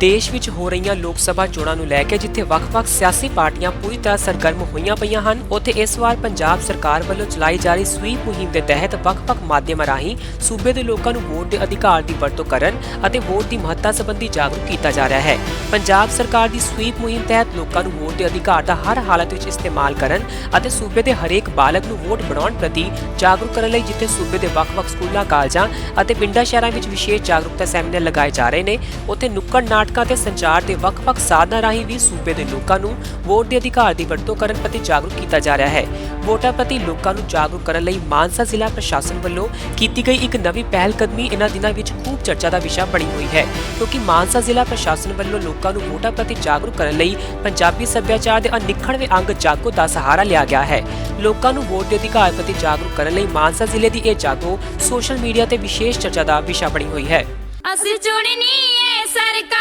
ਦੇਸ਼ ਵਿੱਚ ਹੋ ਰਹੀਆਂ ਲੋਕ ਸਭਾ ਚੋਣਾਂ ਨੂੰ ਲੈ ਕੇ ਜਿੱਥੇ ਵੱਖ-ਵੱਖ ਸਿਆਸੀ ਪਾਰਟੀਆਂ ਪੂਰੀ ਤਰ੍ਹਾਂ ਸਰਗਰਮ ਹੋਈਆਂ ਪਈਆਂ ਹਨ, ਉੱਥੇ ਇਸ ਵਾਰ ਪੰਜਾਬ ਸਰਕਾਰ ਵੱਲੋਂ ਚਲਾਈ ਜਾ ਰਹੀ ਸਵੀਪ ਮੁਹਿੰਮ ਦੇ ਤਹਿਤ ਵੱਖ-ਵੱਖ ਮਾਧਿਅਮਾਂ ਰਾਹੀਂ ਸੂਬੇ ਦੇ ਲੋਕਾਂ ਨੂੰ ਵੋਟ ਦੇ ਅਧਿਕਾਰ ਦੀ ਵਰਤੋਂ ਕਰਨ ਅਤੇ ਵੋਟ ਦੀ ਮਹੱਤਤਾ ਸੰਬੰਧੀ ਜਾਗਰੂਕ ਕੀਤਾ ਜਾ ਰਿਹਾ ਹੈ। ਪੰਜਾਬ ਸਰਕਾਰ ਦੀ ਸਵੀਪ ਮੁਹਿੰਮ ਤਹਿਤ ਲੋਕਾਂ ਨੂੰ ਵੋਟ ਦੇ ਅਧਿਕਾਰ ਦਾ ਹਰ ਹਾਲਤ ਵਿੱਚ ਇਸਤੇਮਾਲ ਕਰਨ ਅਤੇ ਸੂਬੇ ਦੇ ਹਰੇਕ ਬਾਲਕ ਨੂੰ ਵੋਟ ਬਣਾਉਣ ਪ੍ਰਤੀ ਜਾਗਰੂਕ ਕਰਨ ਲਈ ਜਿੱਥੇ ਸੂਬੇ ਦੇ ਵੱਖ-ਵੱਖ ਸਕੂਲਾਂ, ਕਾਲਜਾਂ ਅਤੇ ਪਿੰਡਾਂ ਸ਼ਹਿਰਾਂ ਵਿੱਚ ਵਿਸ਼ੇਸ਼ ਜਾਗਰੂਕਤਾ ਸੈਮੀਨਾਰ ਲਗਾਏ ਜਾ ਰਹੇ ਨੇ, ਉੱਥੇ ਨੁੱਕੜ ਨਾਟ ਨਾਟਕਾਂ ਤੇ ਸੰਚਾਰ ਦੇ ਵੱਖ-ਵੱਖ ਸਾਧਨਾਂ ਰਾਹੀਂ ਵੀ ਸੂਬੇ ਦੇ ਲੋਕਾਂ ਨੂੰ ਵੋਟ ਦੇ ਅਧਿਕਾਰ ਦੀ ਵਰਤੋਂ ਕਰਨ ਪ੍ਰਤੀ ਜਾਗਰੂਕ ਕੀਤਾ ਜਾ ਰਿਹਾ ਹੈ। ਵੋਟਾਂ ਪ੍ਰਤੀ ਲੋਕਾਂ ਨੂੰ ਜਾਗਰੂਕ ਕਰਨ ਲਈ ਮਾਨਸਾ ਜ਼ਿਲ੍ਹਾ ਪ੍ਰਸ਼ਾਸਨ ਵੱਲੋਂ ਕੀਤੀ ਗਈ ਇੱਕ ਨਵੀਂ ਪਹਿਲ ਕਦਮੀ ਇਹਨਾਂ ਦਿਨਾਂ ਵਿੱਚ ਖੂਬ ਚਰਚਾ ਦਾ ਵਿਸ਼ਾ ਬਣੀ ਹੋਈ ਹੈ। ਕਿਉਂਕਿ ਮਾਨਸਾ ਜ਼ਿਲ੍ਹਾ ਪ੍ਰਸ਼ਾਸਨ ਵੱਲੋਂ ਲੋਕਾਂ ਨੂੰ ਵੋਟਾਂ ਪ੍ਰਤੀ ਜਾਗਰੂਕ ਕਰਨ ਲਈ ਪੰਜਾਬੀ ਸੱਭਿਆਚਾਰ ਦੇ ਅਨਿੱਖੜਵੇਂ ਅੰਗ ਜਾਗੋ ਦਾ ਸਹਾਰਾ ਲਿਆ ਗਿਆ ਹੈ। ਲੋਕਾਂ ਨੂੰ ਵੋਟ ਦੇ ਅਧਿਕਾਰ ਪ੍ਰਤੀ ਜਾਗਰੂਕ ਕਰਨ ਲਈ ਮਾਨਸਾ ਜ਼ਿਲ੍ਹੇ ਦੀ ਇਹ ਜਾਗੋ ਸੋਸ਼ਲ ਮੀਡੀਆ ਤੇ ਵਿਸ਼ੇਸ਼ ਚਰਚਾ ਦਾ ਵਿਸ਼ਾ ਬਣੀ ਹੋਈ ਹੈ। ਅਸੀਂ ਚੁਣਨੀ ਏ ਸਰਕਾਰ